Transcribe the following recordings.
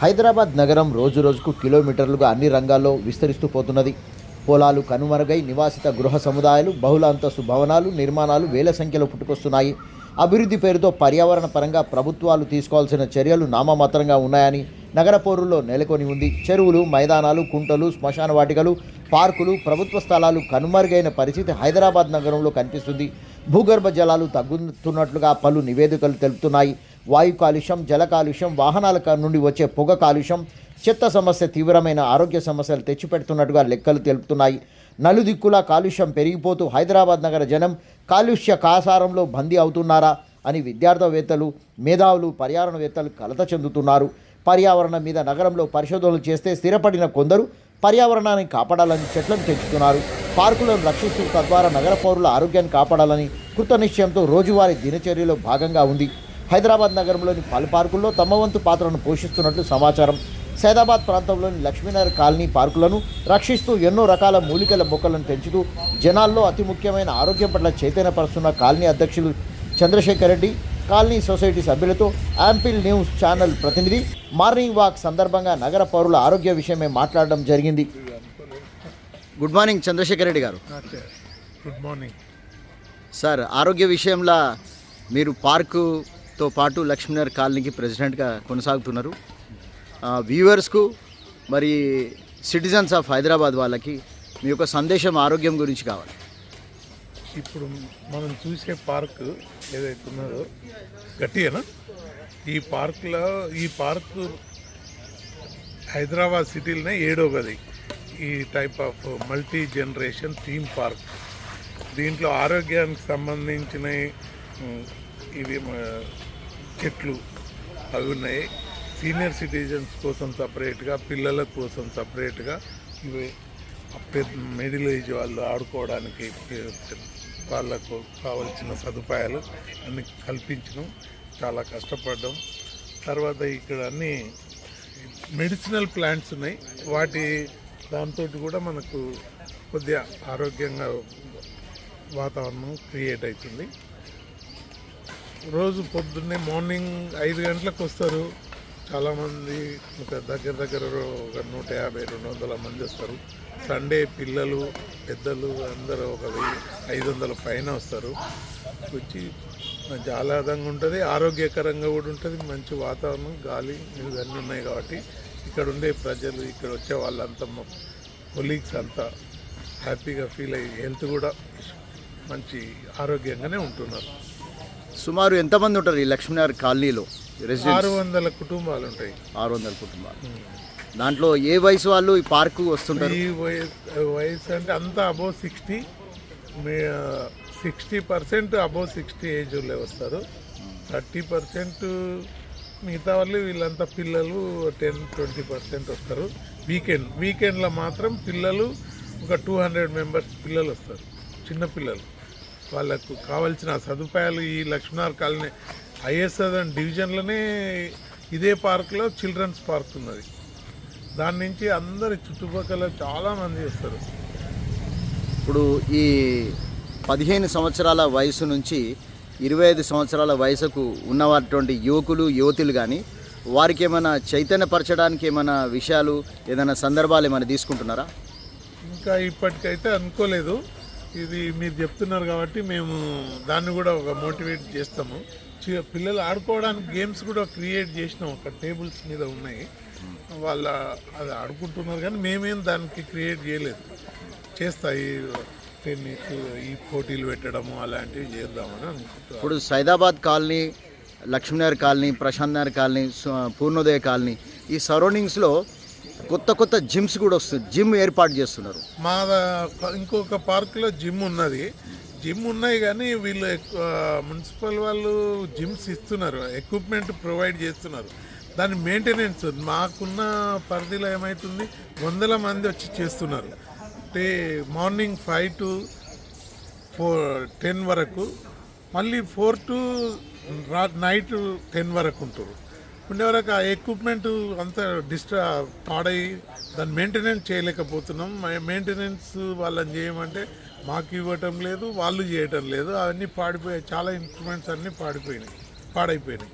హైదరాబాద్ నగరం రోజు రోజుకు కిలోమీటర్లుగా అన్ని రంగాల్లో విస్తరిస్తూ పోతున్నది. పొలాలు కనుమరుగై నివాసిత గృహ సముదాయాలు బహుళ అంతస్తు భవనాలు నిర్మాణాలు వేల సంఖ్యలో పుట్టుకొస్తున్నాయి. అభివృద్ధి పేరుతో పర్యావరణ పరంగా ప్రభుత్వాలు తీసుకోవాల్సిన చర్యలు నామమాత్రంగా ఉన్నాయని నగర పౌరుల్లో నెలకొని ఉంది. చెరువులు మైదానాలు కుంటలు శ్మశాన వాటికలు పార్కులు ప్రభుత్వ స్థలాలు కనుమరుగైన పరిస్థితి హైదరాబాద్ నగరంలో కనిపిస్తుంది. భూగర్భ జలాలు తగ్గుతున్నట్లుగా పలు నివేదికలు తెలుపుతున్నాయి. వాయు కాలుష్యం జల కాలుష్యం వాహనాల నుండి వచ్చే పొగ కాలుష్యం చెత్త సమస్య తీవ్రమైన ఆరోగ్య సమస్యలు తెచ్చిపెడుతున్నట్టుగా లెక్కలు తెలుపుతున్నాయి. నలుదిక్కులా కాలుష్యం పెరిగిపోతూ హైదరాబాద్ నగర జనం కాలుష్య కాసారంలో బందీ అవుతున్నారా అని విద్యార్థవేత్తలు మేధావులు పర్యావరణవేత్తలు కలత చెందుతున్నారు. పర్యావరణం మీద నగరంలో పరిశోధనలు చేస్తే స్థిరపడిన కొందరు పర్యావరణాన్ని కాపాడాలని చెట్లను పెంచుతున్నారు పార్కులను రక్షిస్తూ తద్వారా నగర పౌరుల ఆరోగ్యాన్ని కాపాడాలని కృత నిశ్చయంతో రోజువారీ దినచర్యలో భాగంగా ఉంది. హైదరాబాద్ నగరంలోని పలు పార్కుల్లో తమ వంతు పాత్రను పోషిస్తున్నట్లు సమాచారం. సైదాబాద్ ప్రాంతంలోని లక్ష్మీనగర్ కాలనీ పార్కులను రక్షిస్తూ ఎన్నో రకాల మూలికల మొక్కలను పెంచుతూ జనాల్లో అతి ముఖ్యమైన ఆరోగ్యం పట్ల చైతన్యపరుస్తున్న కాలనీ అధ్యక్షులు చంద్రశేఖర్ రెడ్డి కాలనీ సొసైటీ సభ్యులతో యాంపిల్ న్యూస్ ఛానల్ ప్రతినిధి మార్నింగ్ వాక్ సందర్భంగా నగర పౌరుల ఆరోగ్య విషయమే మాట్లాడడం జరిగింది. గుడ్ మార్నింగ్ చంద్రశేఖర్ రెడ్డి గారు. Okay good morning. సార్ ఆరోగ్య విషయంలో మీరు తో పాటు లక్ష్మీనగర్ కాలనీకి ప్రెసిడెంట్గా కొనసాగుతున్నారు. వ్యూవర్స్కు మరి సిటిజన్స్ ఆఫ్ హైదరాబాద్ వాళ్ళకి మీ యొక్క సందేశం ఆరోగ్యం గురించి కావాలి. ఇప్పుడు మనం చూసే పార్క్ ఏదైతే ఉన్నదో గట్టిగానా ఈ పార్క్లో ఈ పార్క్ హైదరాబాద్ సిటీలోనే ఏడో గది. ఈ type of multi generation theme park. దీంట్లో ఆరోగ్యానికి సంబంధించిన ఇవి చెట్లు అవి ఉన్నాయి. సీనియర్ సిటిజన్స్ కోసం సపరేట్గా పిల్లల కోసం సపరేట్గా ఇవి పెద్ద మిడిల్ ఏజ్ వాళ్ళు ఆడుకోవడానికి వాళ్ళకు కావలసిన సదుపాయాలు అన్ని కల్పించడం చాలా కష్టపడడం. తర్వాత ఇక్కడ అన్ని మెడిసినల్ ప్లాంట్స్ ఉన్నాయి. వాటి దాంతో కూడా మనకు కొద్దిగా ఆరోగ్యంగా వాతావరణం క్రియేట్ అవుతుంది. రోజు పొద్దున్నే మార్నింగ్ ఐదు గంటలకు వస్తారు. చాలామంది ఒక దగ్గర దగ్గర ఒక నూట యాభై రెండు వందల మంది వస్తారు. సండే పిల్లలు పెద్దలు అందరూ ఒక ఐదు వందల పైన వస్తారు. వచ్చి మంచి ఆహ్లాదంగా ఉంటుంది ఆరోగ్యకరంగా కూడా ఉంటుంది మంచి వాతావరణం గాలి ఇవన్నీ ఉన్నాయి కాబట్టి ఇక్కడ ఉండే ప్రజలు ఇక్కడ వచ్చే వాళ్ళంతా మా కొలీగ్స్ అంతా హ్యాపీగా ఫీల్ అయ్యి హెల్త్ కూడా మంచి ఆరోగ్యంగానే ఉంటున్నారు. సుమారు ఎంతమంది ఉంటారు ఈ లక్ష్మీనగర్ కాలనీలో? ఆరు వందల కుటుంబాలు ఉంటాయి ఆరు వందల కుటుంబాలు. దాంట్లో ఏ వయసు వాళ్ళు ఈ పార్కు వస్తుంటారు? ఈ వయసు అంటే అంతా above sixty. Sixty percent above sixty age వాళ్ళే వస్తారు. థర్టీ పర్సెంట్ మిగతా వాళ్ళు వీళ్ళంతా పిల్లలు టెన్ ట్వంటీ పర్సెంట్ వస్తారు. వీకెండ్ వీకెండ్లో మాత్రం పిల్లలు ఒక టూ హండ్రెడ్ మెంబర్స్ పిల్లలు వస్తారు. చిన్న పిల్లలు. వాళ్ళకు కావాల్సిన సదుపాయాలు ఈ లక్ష్మీనార్ కాలనీ ఐఎస్ఎస్ డివిజన్లోనే ఇదే పార్క్లో చిల్డ్రన్స్ పార్క్ ఉన్నది. దాని నుంచి అందరి చుట్టుపక్కల చాలా మంది వస్తారు ఇప్పుడు ఈ పదిహేను సంవత్సరాల వయసు నుంచి ఇరవై ఐదు సంవత్సరాల వయసుకు ఉన్నటువంటి యువకులు యువతులు కానీ వారికి ఏమైనా చైతన్యపరచడానికి ఏమైనా విషయాలు ఏదైనా సందర్భాలు ఏమైనా తీసుకుంటున్నారా? ఇంకా ఇప్పటికైతే అనుకోలేదు. ఇది మీరు చెప్తున్నారు కాబట్టి మేము దాన్ని కూడా ఒక మోటివేట్ చేస్తాము. చి- పిల్లలు ఆడుకోవడానికి గేమ్స్ కూడా క్రియేట్ చేసినాం. ఒక టేబుల్స్ మీద ఉన్నాయి. వాళ్ళ అది ఆడుకుంటున్నారు కానీ మేమేం దానికి క్రియేట్ చేయలేదు. చేస్తాయి టెన్నిస్ ఈ పోటీలు పెట్టడము అలాంటివి చేద్దామని అనుకుంటున్నాం. ఇప్పుడు Saidabad colony Lakshminagar colony Prashant Nagar colony Purnodaya colony ఈ సరౌండింగ్స్లో కొత్త కొత్త జిమ్స్ కూడా వస్తుంది జిమ్ ఏర్పాటు చేస్తున్నారు. మా ఇంకొక పార్క్లో జిమ్ ఉన్నది. జిమ్ ఉన్నాయి కానీ వీళ్ళు ఎక్కువ మున్సిపల్ వాళ్ళు జిమ్స్ ఇస్తున్నారు. ఎక్విప్మెంట్ ప్రొవైడ్ చేస్తున్నారు. దాని మెయింటెనెన్స్ మాకున్న పరిధిలో ఏమవుతుంది వందల మంది వచ్చి చేస్తున్నారు. అంటే morning five to four ten వరకు మళ్ళీ ఫోర్ టు నైట్ టెన్ వరకు ఉంటారు. ఉండే వరకు ఆ ఎక్విప్మెంట్ అంతా డిస్ట్రా పాడై దాన్ని మెయింటెనెన్స్ చేయలేకపోతున్నాం. మెయింటెనెన్స్ వాళ్ళని చేయమంటే మాకు ఇవ్వటం లేదు వాళ్ళు చేయటం లేదు. అవన్నీ పాడిపోయాయి చాలా ఇన్స్ట్రుమెంట్స్ అన్నీ పాడిపోయినాయి పాడైపోయినాయి.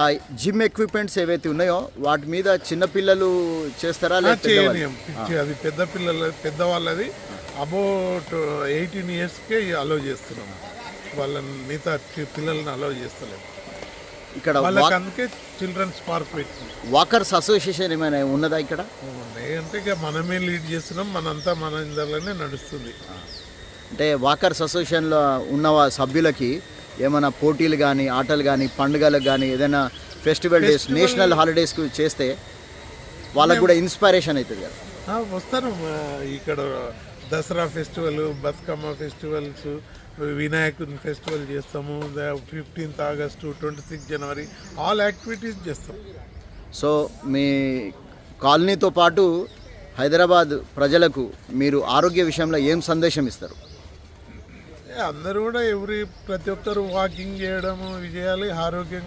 ఆ జిమ్ ఎక్విప్మెంట్స్ ఏవైతే ఉన్నాయో వాటి మీద చిన్నపిల్లలు చేస్తారా? చేయనీయం. అది పెద్ద పిల్లల పెద్దవాళ్ళది. అబౌట్ ఎయిటీన్ ఇయర్స్కే అలౌ చేస్తున్నాం. వాళ్ళని మిగతా పిల్లల్ని అలౌ చేస్తలేము ఇక్కడ అందుకే చిల్డ్రన్స్ పార్క్ పెట్టి వాకర్స్ అసోసియేషన్ ఏమైనా ఉన్నదా ఇక్కడ? అంటే ఇక మనమే లీడ్ చేస్తున్నాం మనంతా మన ఇందరిలోనే నడుస్తుంది. అంటే వాకర్స్ అసోసియేషన్లో ఉన్న సభ్యులకి ఏమైనా పోటీలు కానీ ఆటలు కానీ పండుగలకు కానీ ఏదైనా ఫెస్టివల్ డేస్ నేషనల్ హాలిడేస్కి చేస్తే వాళ్ళకు కూడా ఇన్స్పిరేషన్ అవుతుంది కదా. వస్తారు ఇక్కడ దసరా ఫెస్టివల్ బతుకమ్మ ఫెస్టివల్స్ వినాయకుని ఫెస్టివల్ చేస్తాము. ఫిఫ్టీన్త్ ఆగస్టు ట్వంటీ సిక్స్ జనవరి ఆల్ యాక్టివిటీస్ చేస్తాం. సో మీ కాలనీతో పాటు హైదరాబాద్ ప్రజలకు మీరు ఆరోగ్య విషయంలో ఏం సందేశం ఇస్తారు? అందరూ కూడా ఎవరి ప్రతి ఒక్కరు వాకింగ్ చేయడము ఇవి చేయాలి ఆరోగ్యం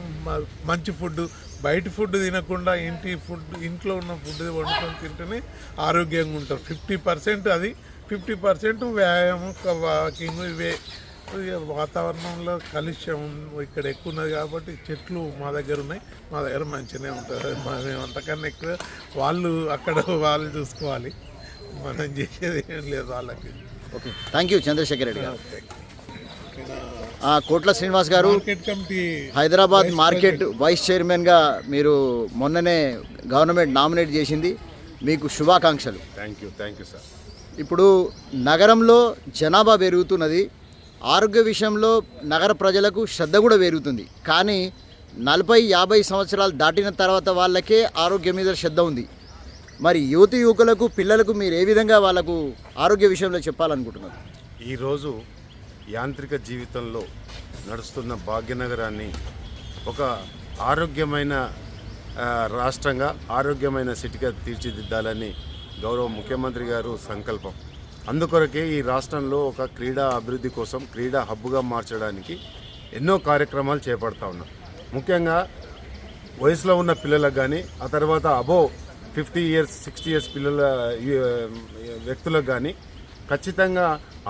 మంచి ఫుడ్ బయట ఫుడ్ తినకుండా ఇంటి ఫుడ్ ఇంట్లో ఉన్న ఫుడ్ వండుకొని తింటేనే ఆరోగ్యంగా ఉంటారు. ఫిఫ్టీ పర్సెంట్ అది ఫిఫ్టీ పర్సెంట్ వ్యాయామం వాకింగ్ ఇవే. వాతావరణంలో కాలుష్యం ఇక్కడ ఎక్కువ ఉన్నది కాబట్టి చెట్లు మా దగ్గర ఉన్నాయి. మా దగ్గర మంచిగానే ఉంటుంది మా- మేము అంతకన్నా ఎక్కువ వాళ్ళు అక్కడ వాళ్ళు చూసుకోవాలి. మనం చేసేది ఏం లేదు వాళ్ళకి. Okay. Thank you Chandrashekar Reddy garu. ఆ, Kotla Srinivas garu market committee Hyderabad market vice చైర్మన్గా మీరు మొన్ననే గవర్నమెంట్ నామినేట్ చేసింది. మీకు శుభాకాంక్షలు. Thank you thank you sir ఇప్పుడు నగరంలో జనాభా పెరుగుతున్నది ఆరోగ్య విషయంలో నగర ప్రజలకు శ్రద్ధ కూడా పెరుగుతుంది కానీ నలభై యాభై సంవత్సరాలు దాటిన తర్వాత వాళ్ళకే ఆరోగ్యం మీద శ్రద్ధ ఉంది. మరి యువతి యువకులకు పిల్లలకు మీరు ఏ విధంగా వాళ్ళకు ఆరోగ్య విషయంలో చెప్పాలనుకుంటున్నారు? ఈరోజు యాంత్రిక జీవితంలో నడుస్తున్న భాగ్యనగరాన్ని ఒక ఆరోగ్యమైన రాష్ట్రంగా ఆరోగ్యమైన సిటీగా తీర్చిదిద్దాలని గౌరవ ముఖ్యమంత్రి గారు సంకల్పం. అందుకొరకే ఈ రాష్ట్రంలో ఒక క్రీడా అభివృద్ధి కోసం క్రీడా హబ్బుగా మార్చడానికి ఎన్నో కార్యక్రమాలు చేపడతా ఉన్నాం. ముఖ్యంగా వయసులో ఉన్న పిల్లలకు కానీ ఆ తర్వాత above fifty years sixty years పిల్లల వ్యక్తులకు కానీ ఖచ్చితంగా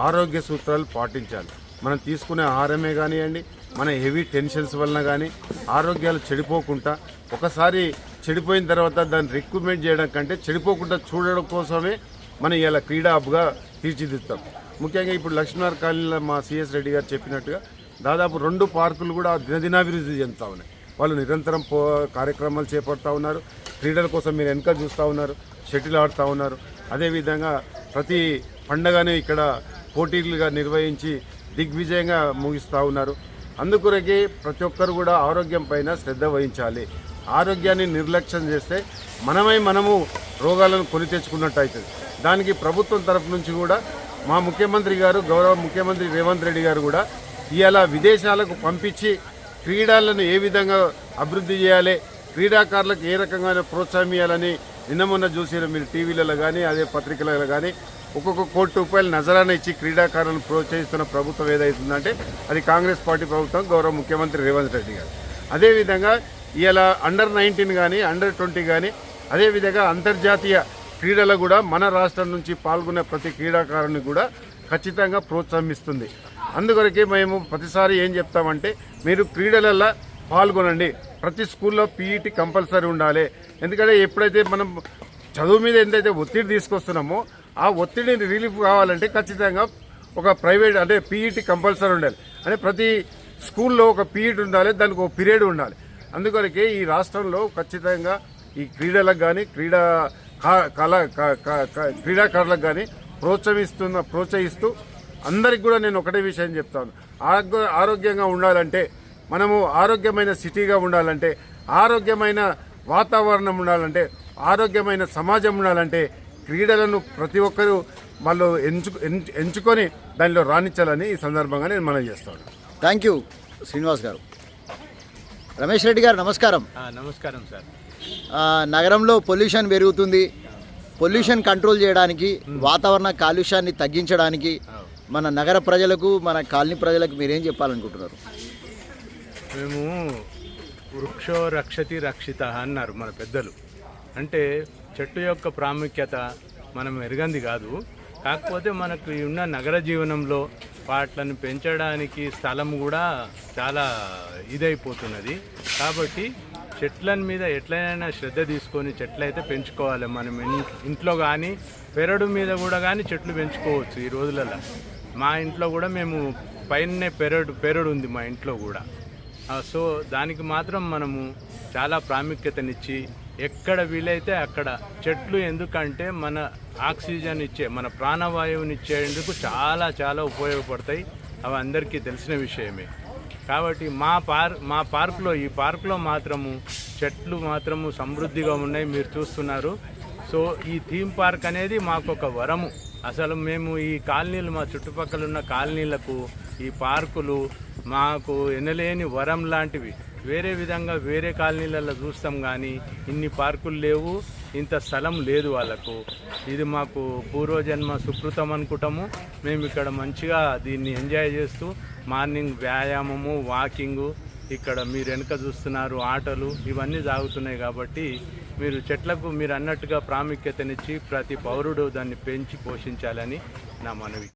ఆరోగ్య సూత్రాలు పాటించాలి. మనం తీసుకునే ఆహారమే కానివ్వండి మన హెవీ టెన్షన్స్ వలన కానీ ఆరోగ్యాలు చెడిపోకుండా ఒకసారి చెడిపోయిన తర్వాత దాన్ని రిక్రూట్మెంట్ చేయడం కంటే చెడిపోకుండా చూడడం కోసమే మనం ఇలా క్రీడా హబ్గా తీర్చిదిద్దాం. ముఖ్యంగా ఇప్పుడు లక్ష్మీనారాయణ కాలనీలో మా సిఎస్ రెడ్డి గారు చెప్పినట్టుగా దాదాపు రెండు పార్కులు కూడా దినదినాభివృద్ధి చెందుతా ఉన్నాయి. వాళ్ళు నిరంతరం పో కార్యక్రమాలు చేపడుతూ ఉన్నారు. క్రీడల కోసం మీరు వెనక చూస్తూ ఉన్నారు. షటిల్ ఆడుతూ ఉన్నారు. అదేవిధంగా ప్రతి పండగనే ఇక్కడ పోటీలుగా నిర్వహించి దిగ్విజయంగా ముగిస్తూ ఉన్నారు. అందుకొరకే ప్రతి ఒక్కరు కూడా ఆరోగ్యం పైన శ్రద్ధ వహించాలి. ఆరోగ్యాన్ని నిర్లక్ష్యం చేస్తే మనమై మనము రోగాలను కొని తెచ్చుకున్నట్టు అవుతుంది. దానికి ప్రభుత్వం తరఫు నుంచి కూడా మా ముఖ్యమంత్రి గారు గౌరవ ముఖ్యమంత్రి రేవంత్ రెడ్డి గారు కూడా ఇలా విదేశాలకు పంపించి క్రీడలను ఏ విధంగా అభివృద్ధి చేయాలి క్రీడాకారులకు ఏ రకంగా ప్రోత్సాహం ఇవ్వాలని నిన్న మొన్న చూసిన మీరు టీవీలలో కానీ అదే పత్రికలలో కానీ. ఒక్కొక్క కోటి రూపాయలు నజరాన ఇచ్చి క్రీడాకారులను ప్రోత్సహిస్తున్న ప్రభుత్వం ఏదైతుందంటే అది కాంగ్రెస్ పార్టీ ప్రభుత్వం గౌరవ ముఖ్యమంత్రి రేవంత్ రెడ్డి గారు. అదేవిధంగా ఇలా అండర్ నైన్టీన్ కానీ అండర్ ట్వంటీ కానీ అదేవిధంగా అంతర్జాతీయ క్రీడలు కూడా మన రాష్ట్రం నుంచి పాల్గొనే ప్రతి క్రీడాకారుని కూడా ఖచ్చితంగా ప్రోత్సహిస్తుంది. అందుకొరకే మేము ప్రతిసారి ఏం చెప్తామంటే మీరు క్రీడలలో పాల్గొనండి. ప్రతి స్కూల్లో పీఈటీ కంపల్సరీ ఉండాలి. ఎందుకంటే ఎప్పుడైతే మనం చదువు మీద ఎంతైతే ఒత్తిడి తీసుకొస్తున్నామో ఆ ఒత్తిడిని రిలీఫ్ కావాలంటే ఖచ్చితంగా ఒక ప్రైవేట్ అంటే పీఈటీ కంపల్సరీ ఉండాలి. అంటే ప్రతి స్కూల్లో ఒక పీఈటీ ఉండాలి దానికి ఒక పీరియడ్ ఉండాలి. అందుకొరకే ఈ రాష్ట్రంలో ఖచ్చితంగా ఈ క్రీడలకు కానీ క్రీడా కళ క- క- క్రీడాకారులకు కానీ ప్రోత్సహిస్తున్న ప్రోత్సహిస్తూ అందరికి కూడా నేను ఒకటే విషయం చెప్తాను. ఆరోగ్య ఆరోగ్యంగా ఉండాలంటే మనము ఆరోగ్యమైన సిటీగా ఉండాలంటే ఆరోగ్యమైన వాతావరణం ఉండాలంటే ఆరోగ్యమైన సమాజం ఉండాలంటే క్రీడలను ప్రతి ఒక్కరూ వాళ్ళు ఎంచు- ఎంచుకొని దానిలో రాణించాలని ఈ సందర్భంగా నేను మనం చేస్తాను. థ్యాంక్ యూ శ్రీనివాస్ గారు. రమేష్ రెడ్డి గారు నమస్కారం. నమస్కారం సార్. నగరంలో పొల్యూషన్ పెరుగుతుంది. పొల్యూషన్ కంట్రోల్ చేయడానికి వాతావరణ కాలుష్యాన్ని తగ్గించడానికి మన నగర ప్రజలకు మన కాలనీ ప్రజలకు మీరేం చెప్పాలనుకుంటున్నారు? మేము వృక్షో రక్షతి రక్షిత అన్నారు మన పెద్దలు. అంటే చెట్టు యొక్క ప్రాముఖ్యత మనం ఎరగంది కాదు. కాకపోతే మనకు ఉన్న నగర జీవనంలో వాటిని పెంచడానికి స్థలం కూడా చాలా ఇదైపోతున్నది. కాబట్టి చెట్ల మీద ఎట్లయినా శ్రద్ధ తీసుకొని చెట్లు అయితే పెంచుకోవాలి మనం. ఇంట్లో కానీ పెరడు మీద కూడా కానీ చెట్లు పెంచుకోవచ్చు ఈ రోజులలో మా ఇంట్లో కూడా మేము పైనే పెరడు పెరడు ఉంది మా ఇంట్లో కూడా. సో దానికి మాత్రం మనము చాలా ప్రాముఖ్యతనిచ్చి ఎక్కడ వీలైతే అక్కడ చెట్లు ఎందుకంటే మన ఆక్సిజన్ ఇచ్చే మన ప్రాణవాయువుని ఇచ్చేందుకు చాలా చాలా ఉపయోగపడతాయి. అవి అందరికీ తెలిసిన విషయమే. కాబట్టి మా పార్ మా పార్కులో ఈ పార్కులో మాత్రము చెట్లు మాత్రము సమృద్ధిగా ఉన్నాయి మీరు చూస్తున్నారు. సో ఈ థీమ్ పార్క్ అనేది మాకు ఒక వరము. అసలు మేము ఈ కాలనీలు మా చుట్టుపక్కల ఉన్న కాలనీలకు ఈ పార్కులు మాకు ఎనలేని వరం లాంటివి. వేరే విధంగా వేరే కాలనీలలో చూస్తాం కానీ ఇన్ని పార్కులు లేవు. ఇంత స్థలం లేదు వాళ్ళకు. ఇది మాకు పూర్వజన్మ సుకృతం అనుకుంటాము. మేము ఇక్కడ మంచిగా దీన్ని ఎంజాయ్ చేస్తూ మార్నింగ్ వ్యాయామము వాకింగు ఇక్కడ మీరు వెనుక చూస్తున్నారు ఆటలు ఇవన్నీ సాగుతున్నాయి కాబట్టి మీరు చెట్లకు మీరు అన్నట్టుగా ప్రాముఖ్యతనిచ్చి ప్రతి పౌరుడు దాన్ని పెంచి పోషించాలని నా మనవి.